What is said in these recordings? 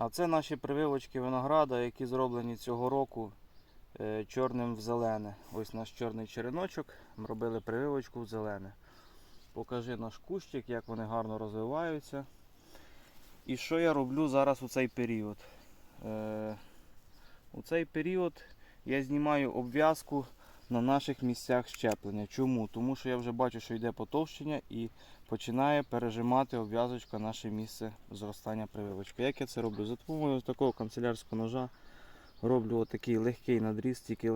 А це наші прививочки винограда, які зроблені цього року е, чорним в зелене. Ось наш чорний череночок. Ми робили прививочку в зелене. Покажи наш кущик, як вони гарно розвиваються. І що я роблю зараз у цей період? Е, у цей період я знімаю обв'язку на наших місцях щеплення. Чому? Тому що я вже бачу, що йде потовщення і починає пережимати обв'язочка наше місце зростання прививочки. Як я це роблю? За допомогою такого канцелярського ножа роблю отакий легкий надріз, тільки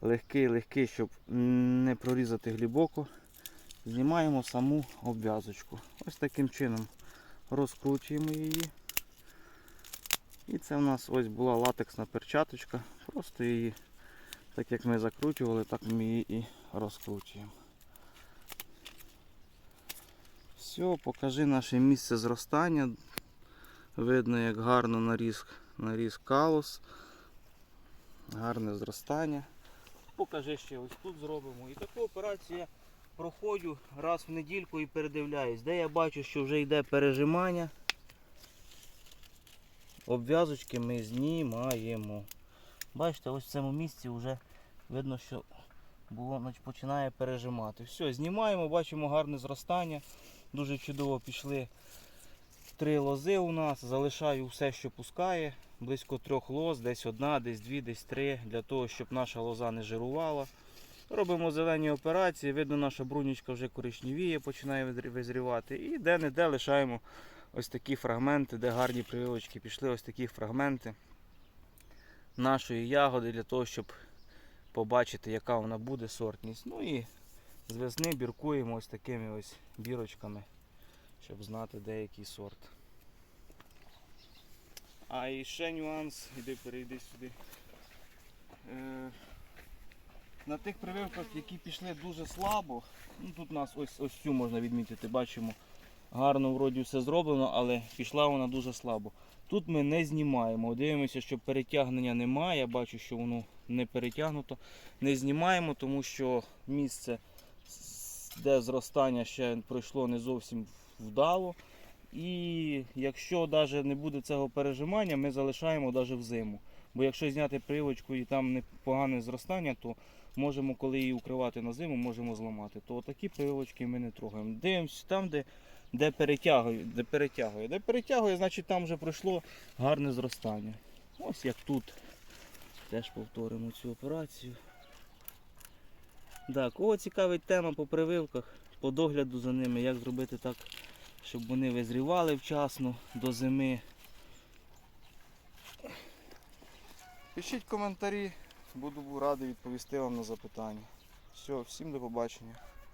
легкий, легкий, щоб не прорізати глибоко. Знімаємо саму обв'язочку. Ось таким чином розкручуємо її. І це в нас ось була латексна перчаточка. Просто її, так як ми закручували, так ми її і розкручуємо. Все, покажи наше місце зростання. Видно, як гарно наріс, наріс калус. Гарне зростання. Покажи ще ось тут зробимо. І таку операцію я проходжу раз в недільку і передивляюсь, де я бачу, що вже йде пережимання. Обв'язочки ми знімаємо. Бачите, ось в цьому місці вже видно, що було, починає пережимати. Все, знімаємо, бачимо гарне зростання. Дуже чудово пішли три лози у нас. Залишаю все, що пускає. Близько трьох лоз, десь одна, десь дві, десь три, для того, щоб наша лоза не жирувала. Робимо зелені операції, видно, наша брунічка вже коричневіє, починає визрівати. І де-не-де лишаємо ось такі фрагменти, де гарні прививочки пішли, ось такі фрагменти нашої ягоди для того, щоб побачити, яка вона буде сортність. Ну і з весни біркуємо ось такими ось бірочками, щоб знати деякий сорт. А і ще нюанс, іди перейди сюди. Е, на тих прививках, які пішли дуже слабо, ну тут у нас ось, ось цю можна відмітити, бачимо. Гарно вроді все зроблено, але пішла вона дуже слабо. Тут ми не знімаємо. Дивимося, що перетягнення немає. Я бачу, що воно не перетягнуто. Не знімаємо, тому що місце, де зростання ще пройшло не зовсім вдало. І якщо навіть не буде цього пережимання, ми залишаємо навіть взиму. Бо якщо зняти привочку і там непогане зростання, то можемо, коли її укривати на зиму, можемо зламати. То такі прививочки ми не трогаємо. Дивимося там, де, де перетягує, де перетягує. Де перетягує, значить там вже пройшло гарне зростання. Ось як тут. Теж повторимо цю операцію. Да, кого цікавить тема по прививках, по догляду за ними, як зробити так, щоб вони визрівали вчасно до зими. Пишіть коментарі, буду радий відповісти вам на запитання. Все, всім до побачення.